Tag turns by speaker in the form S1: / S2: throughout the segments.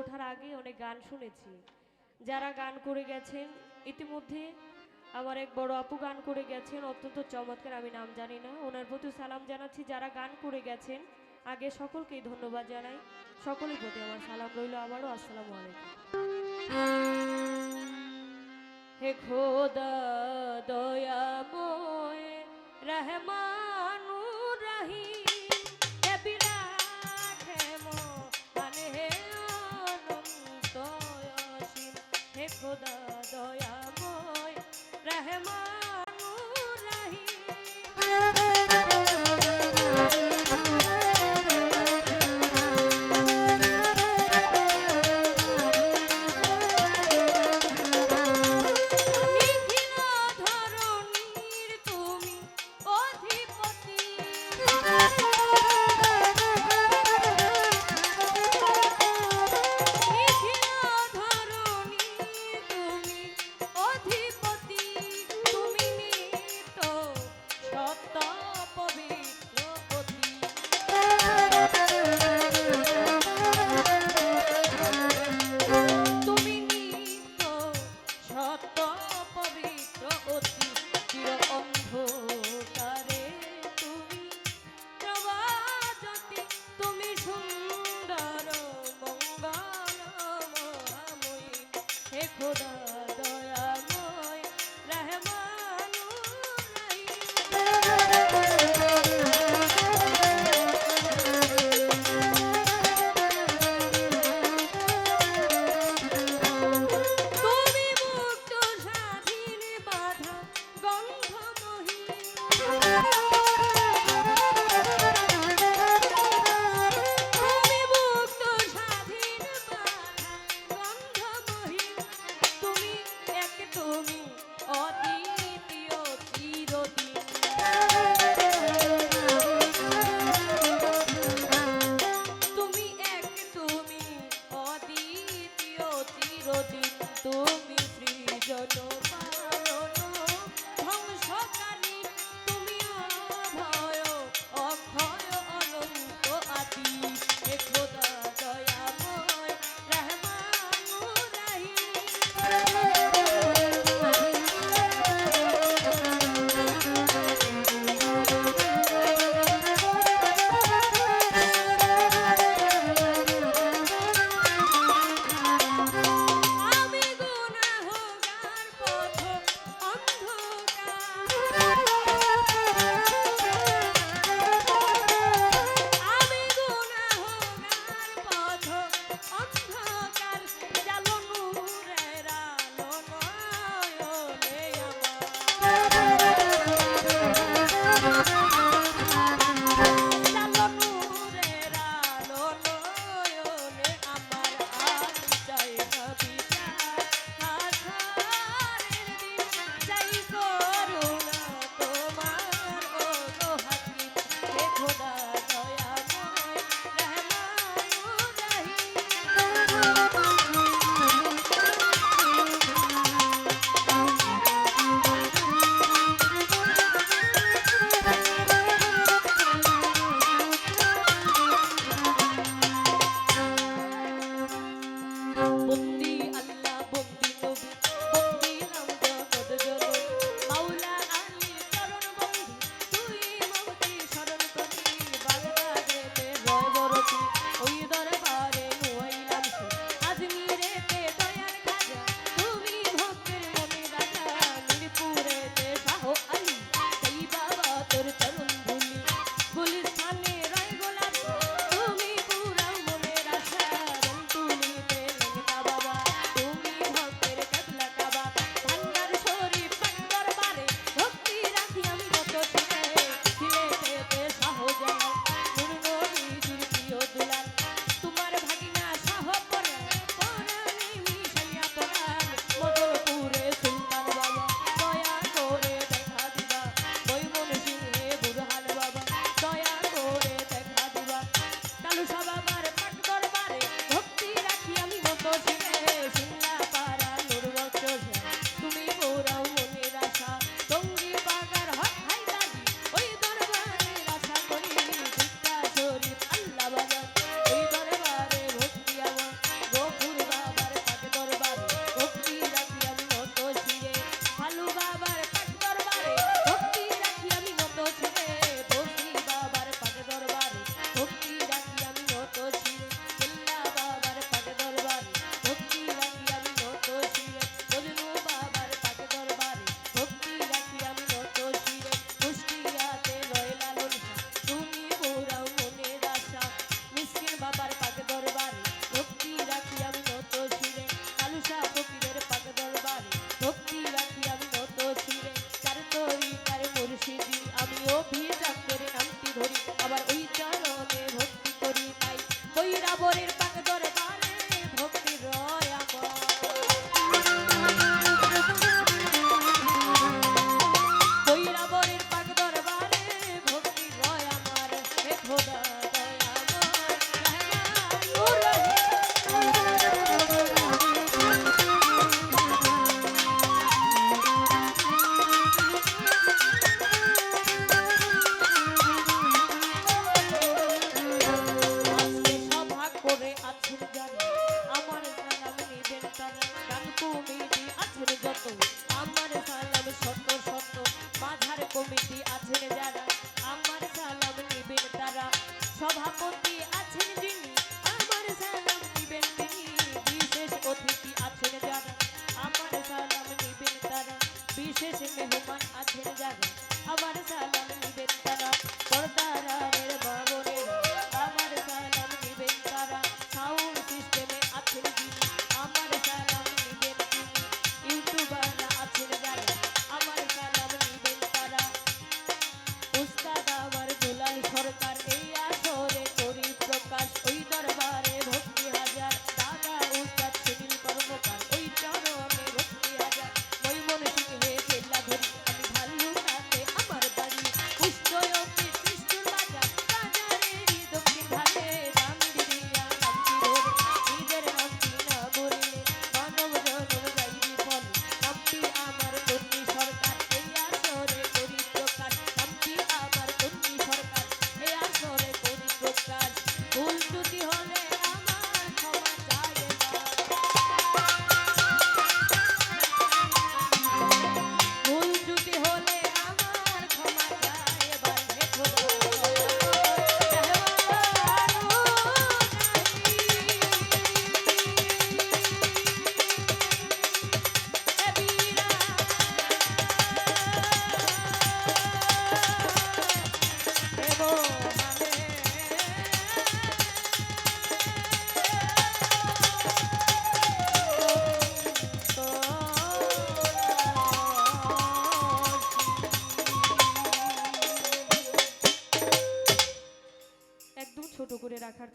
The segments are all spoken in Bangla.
S1: ওঠার আগে অনেক গান শুনেছি। যারা গান করে গেছেন, ইতিমধ্যে আমার এক বড় আপু গান করে গেছেন, অত্যন্ত চমৎকার, আমি নাম জানি না। ওনার প্রতি সালাম জানাচ্ছি, যারা গান করে গেছেন, আগে সকলকেই ধন্যবাদ জানাই। সকলের প্রতি আমার সালাম রইল আবারও, আসসালামু আলাইকুম। হে খোদা, দয়াময় রহমানুর খোদা দয়াময় রহমানুর খোদা Bye.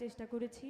S1: চেষ্টা করেছি।